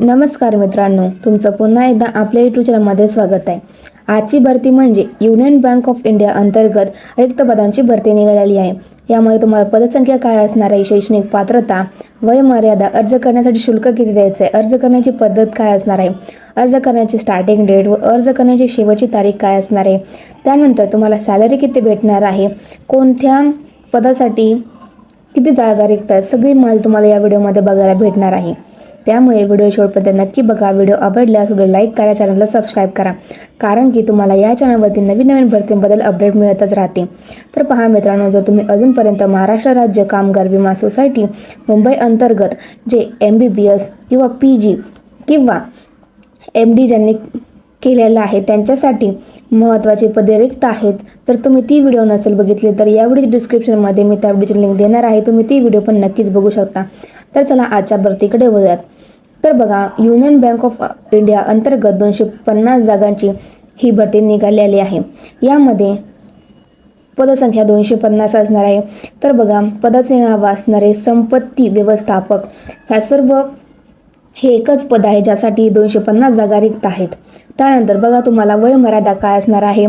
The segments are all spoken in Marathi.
नमस्कार मित्रांनो तुमचं पुन्हा एकदा आपल्या यूट्यूब चॅनलमध्ये स्वागत आहे. आजची भरती म्हणजे युनियन बँक ऑफ इंडिया अंतर्गत रिक्त पदांची भरती निघालेली आहे. यामध्ये तुम्हाला पदसंख्या काय असणार आहे शैक्षणिक पात्रता वयमर्यादा अर्ज करण्यासाठी शुल्क किती द्यायचं आहे अर्ज करण्याची पद्धत काय असणार आहे अर्ज करण्याची स्टार्टिंग डेट व अर्ज करण्याची शेवटची तारीख काय असणार आहे त्यानंतर तुम्हाला सॅलरी किती भेटणार आहे कोणत्या पदासाठी किती जागा रिक्त आहेत सगळी माहिती तुम्हाला या व्हिडिओमध्ये बघायला भेटणार आहे. त्यामुळे व्हिडिओ शेवटपर्यंत नक्की बघा. व्हिडिओ आवडल्यास व्हिडिओ लाईक करा चॅनलला सबस्क्राईब करा. कारण की तुम्हाला या चॅनलवरती नवीन नवीन भरतींबद्दल अपडेट मिळतच राहते तर पहा मित्रांनो जर तुम्ही अजूनपर्यंत महाराष्ट्र राज्य कामगार विमा सोसायटी मुंबई अंतर्गत जे एम बी बी एस किंवा पी जी किंवा एम डी ज्यांनी केलेला आहे. त्यांच्यासाठी महत्त्वाचे पदे रिक्त आहेत. तर तुम्ही ती व्हिडिओ नसेल बघितली तर या व्हिडिओच्या डिस्क्रिप्शनमध्ये मी त्या व्हिडिओची लिंक देणार आहे. तुम्ही ती व्हिडिओ पण नक्कीच बघू शकता. तर चला आजच्या भरतीकडे वळूयात. तर बघा युनियन बँक ऑफ इंडिया अंतर्गत दोनशे पन्नास जागांची ही भरती निघालेली आहे. यामध्ये पदसंख्या दोनशे पन्नास असणार आहे. तर बघा पदाचे नाव असणारे संपत्ती व्यवस्थापक ह्या सर्व हे एकच पद आहे ज्यासाठी दोनशे पन्नास जागा रिक्त आहेत. त्यानंतर बघा तुम्हाला वयमर्यादा काय असणार आहे.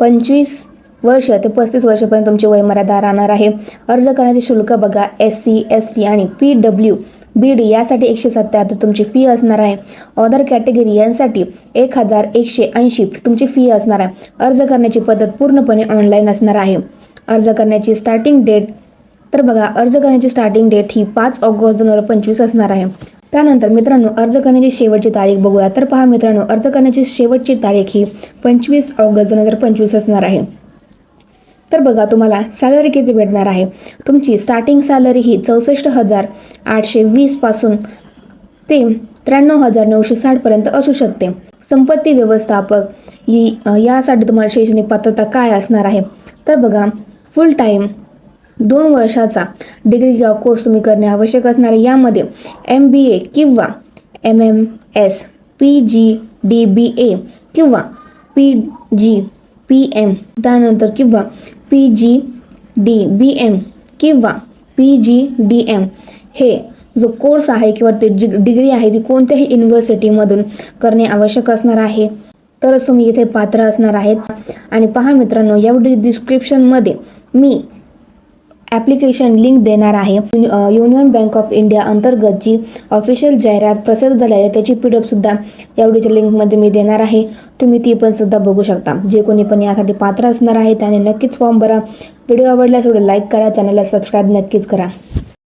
पंचवीस वर्ष ते पस्तीस वर्षापर्यंत तुमची वयमर्यादा राहणार आहे. अर्ज करण्याचे शुल्क बघा एस सी एस टी आणि पी डब्ल्यू बी डी यासाठी एकशे सत्याहत्तर तुमची फी असणार आहे. ऑदर कॅटेगरी यांसाठी एक हजार एकशे ऐंशी तुमची फी असणार आहे. अर्ज करण्याची पद्धत पूर्णपणे ऑनलाईन असणार आहे. अर्ज करण्याची स्टार्टिंग डेट तर बघा अर्ज करण्याची स्टार्टिंग डेट ही पाच ऑगस्ट दोन हजार पंचवीस असणार आहे. त्यानंतर मित्रांनो अर्ज करण्याची शेवटची तारीख बघूया. तर पहा मित्रांनो अर्ज करण्याची शेवटची तारीख ही पंचवीस ऑगस्ट दोन हजार पंचवीस असणार आहे. तर बघा तुम्हाला सॅलरी किती भेटणार आहे. तुमची स्टार्टिंग सॅलरी ही चौसष्ट हजार आठशे वीसपासून ते त्र्याण्णव हजार नऊशे साठपर्यंत असू शकते. संपत्ती व्यवस्थापक ही यासाठी तुम्हाला शैक्षणिक पात्रता काय असणार आहे? तर बघा फुल टाईम दोन वर्षाचा डिग्री किंवा कोर्स तुम्ही करणे आवश्यक असणार. आहे यामध्ये एम बी ए किंवा M M S P G D B A किंवा पी जी पी एम त्यानंतर किंवा P G D B M किंवा पी जी डी एम हे जो कोर्स आहे किंवा ते जी डिग्री आहे ती कोणत्याही युनिव्हर्सिटीमधून करणे आवश्यक असणार आहे. तरच तुम्ही इथे पात्र असणार आहेत. आणि पहा मित्रांनो या डिस्क्रिप्शनमध्ये मी ॲप्लिकेशन लिंक देणार आहे. युनियन बँक ऑफ इंडिया अंतर्गत जी ऑफिशियल जाहिरात प्रसिद्ध झाली आहे त्याची पी डी एफसुद्धा या व्हिडिओच्या लिंकमध्ये मी देणार आहे. तुम्ही ती पण सुद्धा बघू शकता. जे कोणी पण यासाठी पात्र असणार आहे त्याने नक्कीच फॉर्म भरा. व्हिडिओ आवडल्यास थोडं लाईक करा चॅनलला सबस्क्राईब नक्कीच करा.